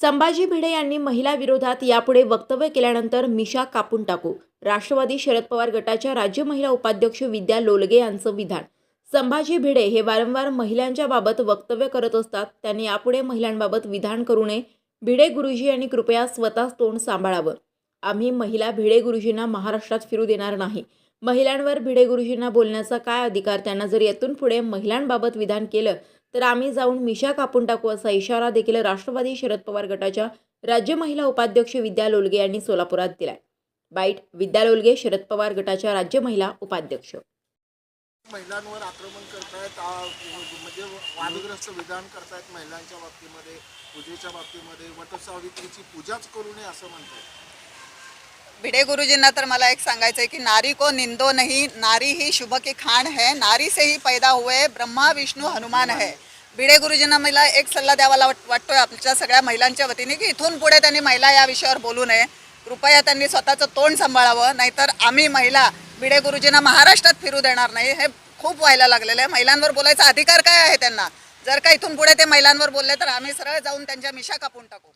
संभाजी भिडे यांनी महिला विरोधात यापुढे वक्तव्य केल्यानंतर मिशा कापून टाकू. राष्ट्रवादी शरद पवार गटाच्या राज्य महिला उपाध्यक्ष विद्या लोलगे यांचं विधान. संभाजी भिडे हे वारंवार महिलांच्या बाबत वक्तव्य करत असतात. त्यांनी यापुढे महिलांबाबत विधान करू नये. भिडे गुरुजी यांनी कृपया स्वतःच तोंड सांभाळावं. आम्ही महिला भिडे गुरुजींना महाराष्ट्रात फिरू देणार नाही. महिलांवर भिडे गुरुजींना बोलण्याचा काय अधिकार? त्यांना जर यातून पुढे महिलांबाबत विधान केलं तर आम्ही जाऊन मिशा कापून टाकू असा इशारा देखील राष्ट्रवादी शरद पवार गटाच्या राज्य महिला उपाध्यक्ष विद्या लोलगे यांनी सोलापुरात दिलाय. बाईट विद्या लोलगे शरद पवार गटाच्या राज्य महिला उपाध्यक्ष. महिलांवर आक्रमण करतायत म्हणजे वादग्रस्त विधान करतायत महिलांच्या बाबतीमध्ये पूजेच्या बाबतीमध्ये वटसावित्रीची पूजाच करू नये असं म्हणतात भिडे गुरुजींना तर मला एक सांगायचं आहे की नारी को निंदो नाही नारी ही शुभ की खाण है नारी से ही पैदा हुए ब्रह्मा विष्णू हनुमान है। भिडे गुरुजींना मला एक सल्ला द्यावा वाट वाटतोय आमच्या सगळ्या महिलांच्या वतीने की इथून पुढे त्यांनी महिला या विषयावर बोलू नये. कृपया त्यांनी स्वतःचं तोंड सांभाळावं नाहीतर आम्ही महिला भिडे गुरुजींना महाराष्ट्रात फिरू देणार नाही. हे खूप व्हायला लागलेलं आहे. महिलांवर बोलायचा अधिकार काय आहे त्यांना? जर का इथून पुढे ते महिलांवर बोलले तर आम्ही सरळ जाऊन त्यांच्या मिशा कापून टाकू.